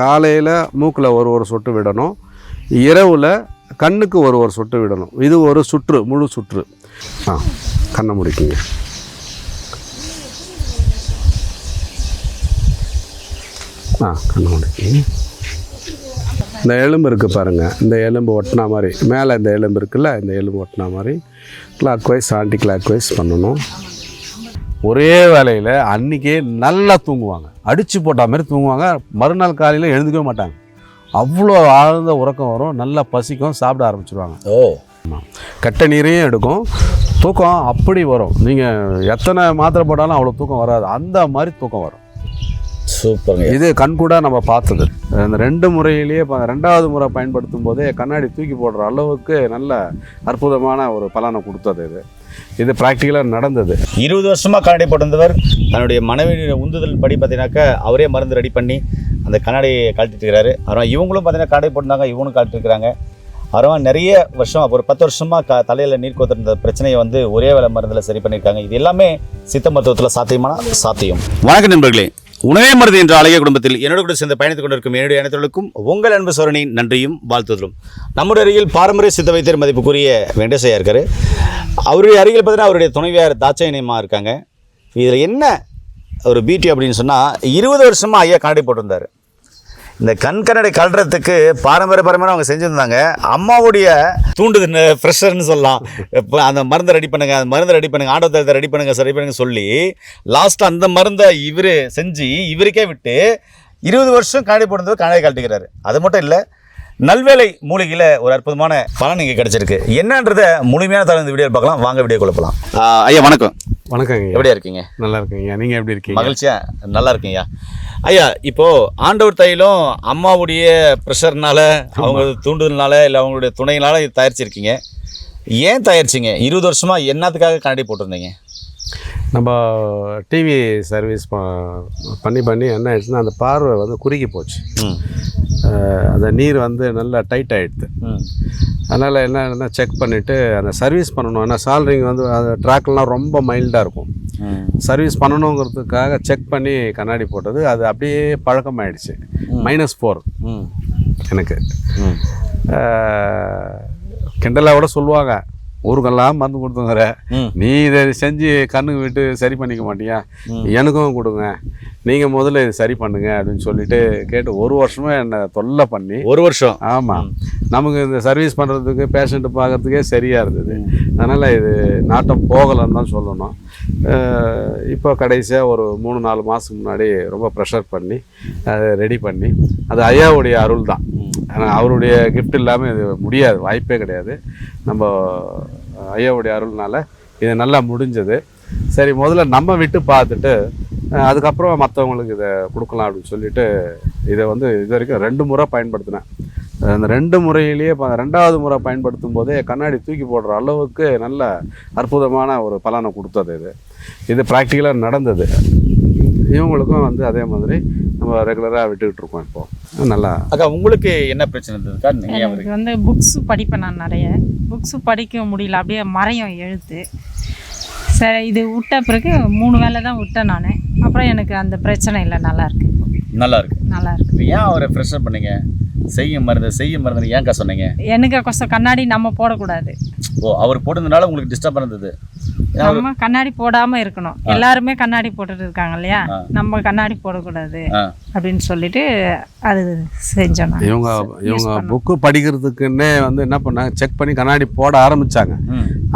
காலையில் மூக்கில் ஒரு ஒரு சொட்டு விடணும். இரவில் கண்ணுக்கு ஒரு ஒரு சொட்டு விடணும். இது ஒரு சுற்று முழு சுற்று. ஆ கண்ணை முடிக்குங்க. ஆ கண்ணை முடிக்குங்க இந்த எலும்பு இருக்குது பாருங்கள் இந்த எலும்பு ஒட்டினா மாதிரி. மேலே இந்த எலும்பு இருக்குல்ல இந்த எலும்பு ஒட்டினா மாதிரி. Clockwise anticlockwise பண்ணணும். ஒரே வேலையில் அன்றைக்கே நல்லா தூங்குவாங்க. அடித்து போட்ட மாதிரி தூங்குவாங்க. மறுநாள் காலையில் எழுந்துக்கவே மாட்டாங்க. அவ்வளோ ஆழ்ந்த உறக்கம் வரும். நல்லா பசிக்கும். சாப்பிட ஆரம்பிச்சிருவாங்க. ஓ. கெட்ட நீரையும் எடுக்கும். தூக்கம் அப்படி வரும். நீங்கள் எத்தனை மாத்திரை போட்டாலும் அவ்வளோ தூக்கம் வராது. அந்த மாதிரி தூக்கம் வரும். சூப்பருங்க. இது கண்கூட நம்ம பார்த்தது. அந்த ரெண்டு முறையிலேயே ரெண்டாவது முறை பயன்படுத்தும் போதே கண்ணாடி தூக்கி போடுற அளவுக்கு நல்ல அற்புதமான ஒரு பலனை கொடுத்தது இது. இது ப்ராக்டிக்கலாக நடந்தது. இருபது வருஷமா கண்ணாடி போட்டிருந்தவர் தன்னுடைய மனைவியுடைய உந்துதல் படி பார்த்தீங்கன்னாக்கா அவரே மருந்து ரெடி பண்ணி அந்த கண்ணாடியை கழட்டிட்டு இருக்கிறாரு அப்புறம் இவங்களும் பார்த்தீங்கன்னா கண்ணாடி போட்டிருந்தாங்க இவங்களும் கழட்டிட்டு இருக்கிறாங்க அப்புறம் நிறைய வருஷம் ஒரு பத்து வருஷமா க தலையில் நீர் கோத்திருந்த பிரச்சனையை வந்து ஒரே வேலை மருந்தில் சரி பண்ணியிருக்காங்க இது எல்லாமே சித்த மருத்துவத்தில் சாத்தியமான சாத்தியம். வணக்கம் நண்பர்களே. உணவே மருது என்ற அழகிய குடும்பத்தில் என்னோட கூட சேர்ந்து பயணித்துக் கொண்டிருக்கும் என்னுடைய அனைத்தவர்களுக்கும் உங்கள் அன்பு சோழனின் நன்றியும் வாழ்த்துதலும். நம்முடைய அருகில் பாரம்பரிய சித்த வைத்தியர் மதிப்புக்குரிய வெங்கடேசையா இருக்காரு. அவருடைய அருகில் பார்த்தீங்கன்னா அவருடைய துணைவியார் தாட்சாயணியமாக இருக்காங்க. இதில் என்ன ஒரு பியூட்டி அப்படின்னு சொன்னால் இருபது வருஷமாக ஐயா கண்ணாடி போட்டிருந்தார். இந்த கண் கண்ணாடி கல்றதுக்கு பாரம்பரிய பாரம்பரியம் அவங்க செஞ்சுருந்தாங்க. அம்மாவுடைய தூண்டுது ஃப்ரெஷர்னு சொல்லலாம். இப்போ அந்த மருந்தை ரெடி பண்ணுங்க அந்த மருந்தை ரெடி பண்ணுங்க தரத்தை ரெடி பண்ணுங்க ரெடி பண்ணுங்க சொல்லி லாஸ்ட் அந்த மருந்தை இவர் செஞ்சு இவருக்கே விட்டு இருபது வருஷம் கண்ணாடி போடுறது கண்ணாடி கழட்டுகிறாரு அது மட்டும் இல்லை நல்வேலை மூலிகையில் ஒரு அற்புதமான பலன் இங்கே கிடைச்சிருக்கு. என்னன்றதை முழுமையான தகவல் இந்த வீடியோ பார்க்கலாம். வாங்க வீடியோ கொடுக்கலாம் ஐயா வணக்கம். வணக்கங்க. எப்படியா இருக்கீங்க? நல்லா இருக்கீங்க நீங்கள் எப்படி இருக்கீங்க? மகிழ்ச்சியா? நல்லா இருக்கீங்க ஐயா இப்போ ஆண்டவர் தைலம் அம்மாவுடைய ப்ரெஷர்னால அவங்க தூண்டுதல்னால இல்லை அவங்களுடைய துணையினால இது தயாரிச்சிருக்கீங்க. ஏன் தயாரிச்சிங்க? இருபது வருஷமா என்னத்துக்காக கண்ணாடி போட்டிருந்தீங்க? நம்ம டிவி சர்வீஸ் ப- பண்ணி பண்ணி என்ன ஆயிடுச்சுன்னா அந்த பார்வை வந்து குறுகி போச்சு. அந்த நீர் வந்து நல்லா டைட் ஆகிடுது அதனால் என்னன்னா செக் பண்ணிவிட்டு அந்த சர்வீஸ் பண்ணணும். ஏன்னா சால்ரிங் வந்து அந்த ட்ராக்லாம் ரொம்ப மைல்டாக இருக்கும். சர்வீஸ் பண்ணணுங்கிறதுக்காக செக் பண்ணி கண்ணாடி போட்டது. அது அப்படியே பழக்கமாயிடுச்சு. மைனஸ் ஃபோர் எனக்கு. கிண்டலாக கூட சொல்லுவாங்க. ஊருக்கெல்லாம் மருந்து கொடுத்துங்கிற நீ இதை செஞ்சு கண்ணுக்கு விட்டு சரி பண்ணிக்க மாட்டியா. எனக்கும் கொடுங்க. நீங்கள் முதல்ல இது சரி பண்ணுங்க அப்படின்னு சொல்லிட்டு கேட்டு ஒரு வருஷமா என்னை தொல்லை பண்ணி ஒரு வருஷம். ஆமாம் நமக்கு இந்த சர்வீஸ் பண்ணுறதுக்கு பேஷண்ட்டு பார்க்கறதுக்கே சரியாக இருந்தது. அதனால் இது நாட்டம் போகலைன்னு தான் சொல்லணும். இப்போ கடைசியாக ஒரு மூணு நாலு மாதத்துக்கு முன்னாடி ரொம்ப ப்ரெஷர் பண்ணி அதை ரெடி பண்ணி அது ஐயாவுடைய அருள் தான். ஆனால் அவருடைய கிஃப்ட் இல்லாமல் இது முடியாது வாய்ப்பே கிடையாது. நம்ம ஐயாவுடைய அருள்னால இது நல்லா முடிஞ்சது. சரி முதல்ல நம்ம விட்டு பார்த்துட்டு அதுக்கப்புறம் மற்றவங்களுக்கு இதை கொடுக்கலாம் அப்படின்னு சொல்லிட்டு இதை வந்து இது வரைக்கும் ரெண்டு முறை பயன்படுத்தினேன். அந்த ரெண்டு முறையிலேயே ப- ரெண்டாவது முறை பயன்படுத்தும் போதே கண்ணாடி தூக்கி போடுற அளவுக்கு நல்ல அற்புதமான ஒரு பலனை கொடுத்தது இது. இது ப்ராக்டிக்கலாக நடந்தது. இவங்களுக்கும் வந்து அதே மாதிரி நம்ம ரெகுலராக விட்டுக்கிட்டு இருக்கோம் இப்போ. நல்லா அக்கா உங்களுக்கு என்ன பிரச்சனை இருந்ததுக்கா எனக்கு வந்து புக்ஸு படிப்பேன் நான் நிறைய. புக்ஸு படிக்க முடியல அப்படியே மறையும் எழுத்து. சரி இது விட்ட பிறகு மூணு வேலை தான் விட்டேன் நான். அப்புறம் எனக்கு அந்த பிரச்சனை இல்லை நல்லா இருக்கு. நல்லா இருக்கு. நல்லா இருக்கு. ஏன் அவரை ப்ரெஷர் பண்ணீங்க? செய்ய மருந்து செய்ய மருந்து ஏன்க்கா சொன்னீங்க? எனக்கு கொசம் கண்ணாடி நம்ம போடக்கூடாது. ஓ அவர் போட்டதுனால உங்களுக்கு டிஸ்டர்ப் இருந்தது நம்ம கண்ணாடி போடாமல் இருக்கணும். எல்லாருமே கண்ணாடி போட்டுட்டு இருக்காங்க இல்லையா. நம்ம கண்ணாடி போடக்கூடாது அப்படின்னு சொல்லிட்டு அது செஞ்சோம். இவங்க இவங்க புக்கு படிக்கிறதுக்குன்னே வந்து என்ன பண்ணாங்க? செக் பண்ணி கண்ணாடி போட ஆரம்பிச்சாங்க.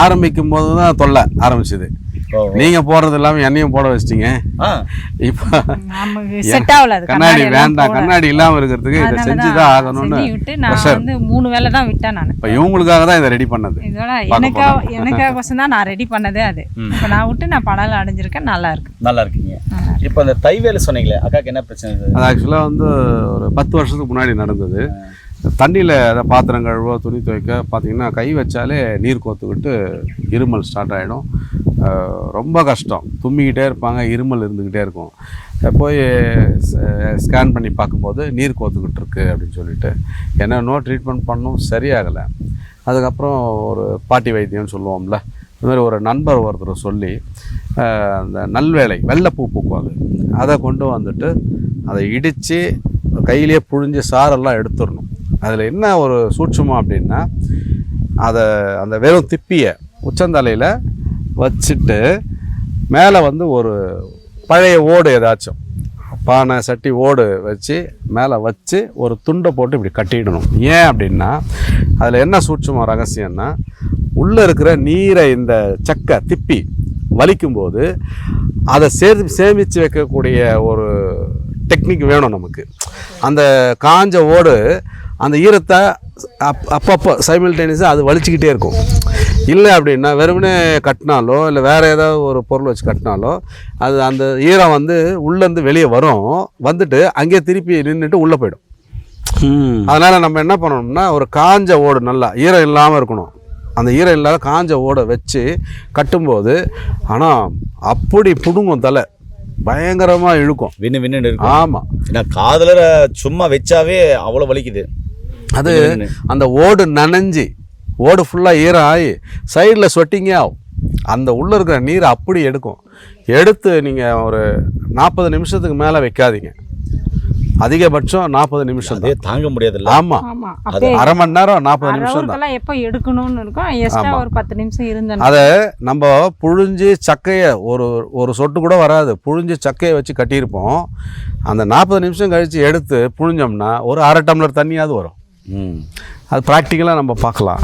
ஆரம்பிக்கும் போது தான் தொல்லை ஆரம்பிச்சது. ஓ. நீங்கள் போடுறது இல்லாமல் என்னையும் போட வச்சிட்டீங்க. இப்போ நமக்கு செட் ஆகல அது கண்ணாடி வேண்டாம் கண்ணாடி இல்லாமல் இருக்கிறதுக்கு இதை அதனால செஞ்சு தான் தான் ஆகணும்னு. வந்து மூணு வேலை தான் விட்டேன் நான். இப்போ இவங்களுக்காக தான் இதை ரெடி பண்ணது. இதோட எனக்கா எனக்காகோசம் தான் நான் ரெடி பண்ணதே அது. இப்போ நான் விட்டு நான் படம் அடைஞ்சிருக்கேன் நல்லா இருக்கு. நல்லா இருக்கீங்க. இப்போ அந்த தைவேலு சொன்னீங்களே அக்காக்கு என்ன பிரச்சனை அது ஆக்சுவலாக வந்து ஒரு பத்து வருஷத்துக்கு முன்னாடி நடந்தது. தண்ணியில் அதை பாத்திரம் கழுவ துணி துவைக்க பார்த்திங்கன்னா கை வச்சாலே நீர் கோத்துக்கிட்டு இருமல் ஸ்டார்ட் ஆகிடும் ரொம்ப கஷ்டம். தும்மிக்கிட்டே இருப்பாங்க இருமல் இருந்துக்கிட்டே இருக்கும். போய் ஸ்கேன் பண்ணி பார்க்கும்போது நீர் கோத்துக்கிட்டு இருக்கு அப்படின்னு சொல்லிட்டு. என்னென்னோ ட்ரீட்மெண்ட் பண்ணும் சரியாகலை. அதுக்கப்புறம் ஒரு பாட்டி வைத்தியம்னு சொல்லுவோம்ல. இந்த மாதிரி ஒரு நண்பர் ஒருத்தர் சொல்லி அந்த நல்வேலை வெள்ளைப்பூ பூக்குவாங்க அதை. கொண்டு வந்துட்டு அதை இடித்து கையிலேயே புழிஞ்சு சாரெல்லாம் எடுத்துடணும். அதில் என்ன ஒரு சூட்சமம் அப்படின்னா அதை அந்த வெறும் திப்பியை உச்சந்தலையில் வச்சுட்டு மேலே வந்து ஒரு பழைய ஓடு ஏதாச்சும் பானை சட்டி ஓடு வச்சு மேலே வச்சு ஒரு துண்டை போட்டு இப்படி கட்டிடணும். ஏன் அப்படின்னா அதில் என்ன சூட்சமாக ரகசியம்னா உள்ளே இருக்கிற நீரை இந்த சக்கை திப்பி வலிக்கும்போது அதை சேமி சேமித்து வைக்கக்கூடிய ஒரு டெக்னிக் வேணும் நமக்கு. அந்த காஞ்ச ஓடு அந்த ஈரத்தை அப் அப்பப்போ சைமில்டேனியஸாக அது வலிச்சுக்கிட்டே இருக்கும். இல்லை அப்படின்னா வெறுமனே கட்டினாலோ இல்லை வேறு ஏதாவது ஒரு பொருள் வச்சு கட்டினாலோ அது அந்த ஈரம் வந்து உள்ளேருந்து வெளியே வரும். வந்துட்டு அங்கேயே திருப்பி நின்றுட்டு உள்ளே போயிடும். அதனால் நம்ம என்ன பண்ணணும்னா ஒரு காஞ்ச ஓடு நல்லா ஈரம் இல்லாமல் இருக்கணும். அந்த ஈரம் இல்லாத காஞ்ச ஓடை வச்சு கட்டும்போது ஆனால் அப்படி பிடுங்கும் தலை பயங்கரமாக இழுக்கும். வின்னு வின்னு ஆமாம் ஏன்னா காதுல சும்மா வச்சாவே அவ்வளோ வலிக்குது. அது. அந்த ஓடு நனைஞ்சி ஓடு ஃபுல்லாக ஈரம் ஆகி சைடில் சொட்டிங்கே ஆகும். அந்த உள்ளே இருக்கிற நீரை அப்படி எடுக்கும். எடுத்து நீங்கள் ஒரு நாற்பது நிமிஷத்துக்கு மேலே வைக்காதீங்க. அதிகபட்சம் நாற்பது நிமிஷம் அதே தாங்க முடியாதுல்ல? ஆமாம் அது அரை மணி நேரம் நாற்பது நிமிஷம் தான். எப்போ எடுக்கணும்னு இருக்கும் எக்ஸ்ட்ரா ஒரு பத்து நிமிஷம் இருந்தேன் அதை நம்ம புழிஞ்சு சக்கையை ஒரு ஒரு சொட்டு கூட வராது. புழிஞ்சு சக்கையை வச்சு கட்டியிருப்போம். அந்த நாற்பது நிமிஷம் கழித்து எடுத்து புழிஞ்சோம்னா ஒரு அரை டம்ளர் தண்ணியாவது வரும். அது ப்ராக்டிக்கலாக நம்ம பார்க்கலாம்.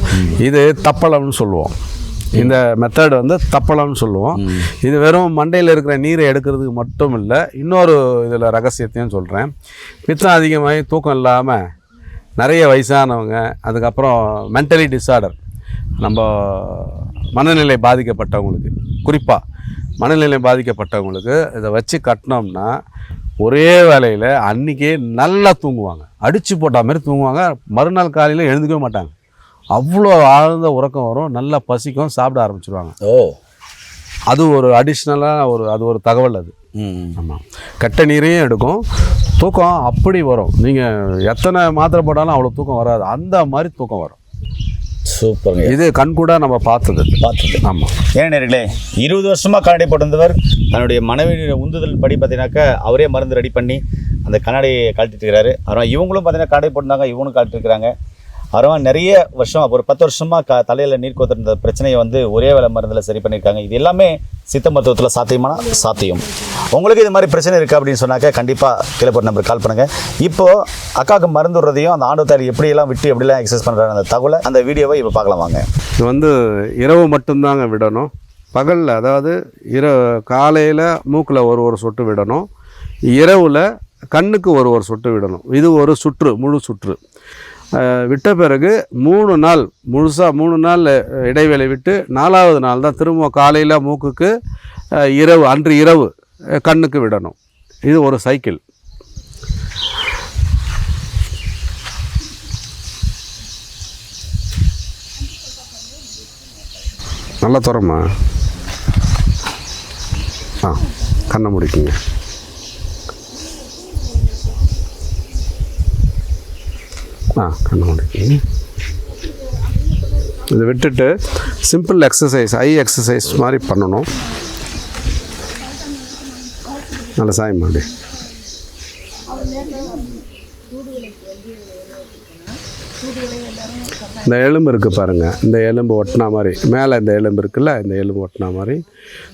இது தப்பளம்னு சொல்லுவோம். இந்த மெத்தட் வந்து தப்பளம்னு சொல்லுவோம். இது வெறும் மண்டையில் இருக்கிற நீரை எடுக்கிறதுக்கு மட்டும் இல்லை இன்னொரு இதில் ரகசியத்தையும் சொல்கிறேன் பித்தம் அதிகமாகி தூக்கம் இல்லாமல் நிறைய வயசானவங்க அதுக்கப்புறம் மென்டலி டிஸார்டர் நம்ம மனநிலை பாதிக்கப்பட்டவங்களுக்கு குறிப்பாக மனநிலை பாதிக்கப்பட்டவங்களுக்கு இதை வச்சு கட்டினோம்னா ஒரே வேலையில் அன்றைக்கே நல்லா தூங்குவாங்க. அடித்து போட்ட மாதிரி தூங்குவாங்க. மறுநாள் காலையில் எழுந்துக்கவே மாட்டாங்க. அவ்வளோ ஆழ்ந்த உறக்கம் வரும். நல்லா பசிக்கும். சாப்பிட ஆரம்பிச்சிருவாங்க. ஓ. அது ஒரு அடிஷ்னலாக ஒரு அது ஒரு தகவல் அது. ஆமாம் கெட்ட நீரையும் எடுக்கும். தூக்கம் அப்படி வரும். நீங்கள் எத்தனை மாத்திரை போட்டாலும் அவ்வளோ தூக்கம் வராது. அந்த மாதிரி தூக்கம் வரும். சூப்பருங்க. இது கண்கூட நம்ம பார்த்தது. பார்த்தது. ஆமாம் ஏன் நேர்களே இருபது வருஷமாக கண்ணாடி போட்டிருந்தவர் தன்னுடைய மனைவி உந்துதல் படி பார்த்தீங்கன்னாக்கா அவரே மருந்து ரெடி பண்ணி அந்த கண்ணாடியை கழட்டிட்டு இருக்கிறாரு. அப்புறம் இவங்களும் பார்த்தீங்கன்னா கண்ணாடி போட்டிருந்தாங்க இவங்களும் கழட்டிட்டு இருக்கிறாங்க. அப்புறம் நிறைய வருஷம் ஒரு பத்து வருஷமாக க தலையில் நீர் கோத்திருந்த பிரச்சனையை வந்து ஒரே வேலை மருந்தில் சரி பண்ணியிருக்காங்க இது எல்லாமே சித்த மருத்துவத்தில் சாத்தியமான சாத்தியம். உங்களுக்கு இது மாதிரி பிரச்சனை இருக்குது அப்படின்னு சொன்னாக்க கண்டிப்பாக கீழே போட்டு நம்பர் கால் பண்ணுங்கள் இப்போது அக்காவுக்கு மருந்துடுறதையும் அந்த ஆண்டு தாலி எப்படியெல்லாம் விட்டு எப்படிலாம் எக்ஸசைஸ் பண்ணுறாங்க அந்த தகவலை அந்த வீடியோவை இப்போ பார்க்கலாம் வாங்க. இது வந்து இரவு மட்டும்தாங்க விடணும். பகலில் அதாவது இர காலையில் மூக்கில் ஒரு ஒரு சொட்டு விடணும். இரவில் கண்ணுக்கு ஒரு ஒரு சொட்டு விடணும். இது ஒரு சுற்று முழு சுற்று. விட்ட பிறகு மூணு நாள் முழுசாக மூணு நாள் இடைவேளை விட்டு நாலாவது நாள் தான் திரும்ப காலையில் மூக்குக்கு இரவு அன்று இரவு கண்ணுக்கு விடணும். இது ஒரு சைக்கிள். நல்லா துறமா ஆ கண்ணை முடிக்குங்க. ஆ கண்ணை முடிக்குங்க. இதை விட்டுட்டு சிம்பிள் எக்ஸசைஸ் ஐ எக்ஸசைஸ் மாதிரி பண்ணணும். நல்ல சாயம் அப்படி இந்த எலும்பு இருக்குது பாருங்கள் இந்த எலும்பு ஒட்டினா மாதிரி மேலே இந்த எலும்பு இருக்குல்ல இந்த எலும்பு ஒட்டினா மாதிரி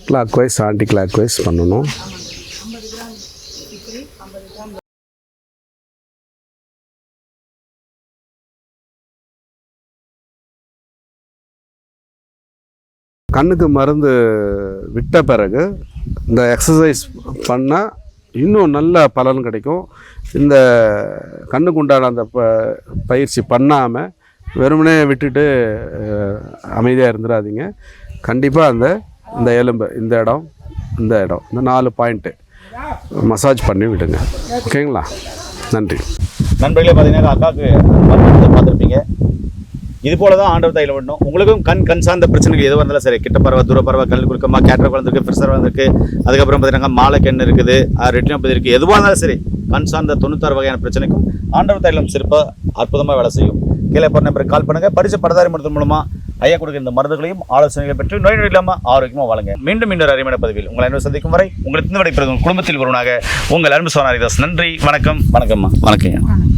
clockwise anticlockwise பண்ணணும். கண்ணுக்கு மருந்து விட்ட பிறகு இந்த எக்ஸசைஸ் பண்ணால் இன்னும் நல்ல பலன் கிடைக்கும். இந்த கண்ணுக்கு உண்டான அந்த ப பயிற்சி பண்ணாமல் வெறுமனே விட்டுட்டு அமைதியாக இருந்துடாதீங்க கண்டிப்பாக அந்த இந்த எலும்பு இந்த இடம் இந்த இடம் இந்த நாலு பாயிண்ட்டு மசாஜ் பண்ணி விடுங்க. ஓகேங்களா நன்றி. நண்பர்களே பார்த்தீங்கன்னா அக்காவுக்கு பார்த்துருப்பீங்க. இது போல தான் ஆண்டவர் தையில் விடணும். உங்களுக்கும் கண் கண் சார்ந்த பிரச்சனைகள் எதுவாக இருந்தாலும் சரி. கிட்ட பறவை தூர பறவை கல் குறுக்கமா கேட்டர் வளர்ந்துருக்கு ஃபிஷர் வளர்ந்துருக்கு அதுக்கப்புறம் பார்த்தீங்கன்னா மாலை கண் இருக்குது ரெட்டினோபதி இருக்குது எதுவாக இருந்தாலும் சரி கண் சார்ந்த தொண்ணூத்தாறு வகையான பிரச்சனைக்கும் ஆண்டவர் தைலம் சிறப்பாக அற்புதமாக வேலை செய்யும். கீழே போகிற நம்பருக்கு கால் பண்ணுங்கள் படித்த படதாரி மருத்துவம் மூலமாக ஐயா கொடுக்குற இந்த மருந்துகளையும் ஆலோசனைகளை பெற்று நோய் நொடி இல்லாமல் ஆரோக்கியமாக வாழுங்க. மீண்டும் இன்னொரு அருமையான பதிவில் உங்களை அன்பு சந்திக்கும் வரை உங்களுக்கு விடைபெறும் குடும்பத்தில் ஒருவனாக உங்கள் அன்பு சோனாரிதாஸ். நன்றி வணக்கம். வணக்கம்மா. வணக்கம் வணக்கம்.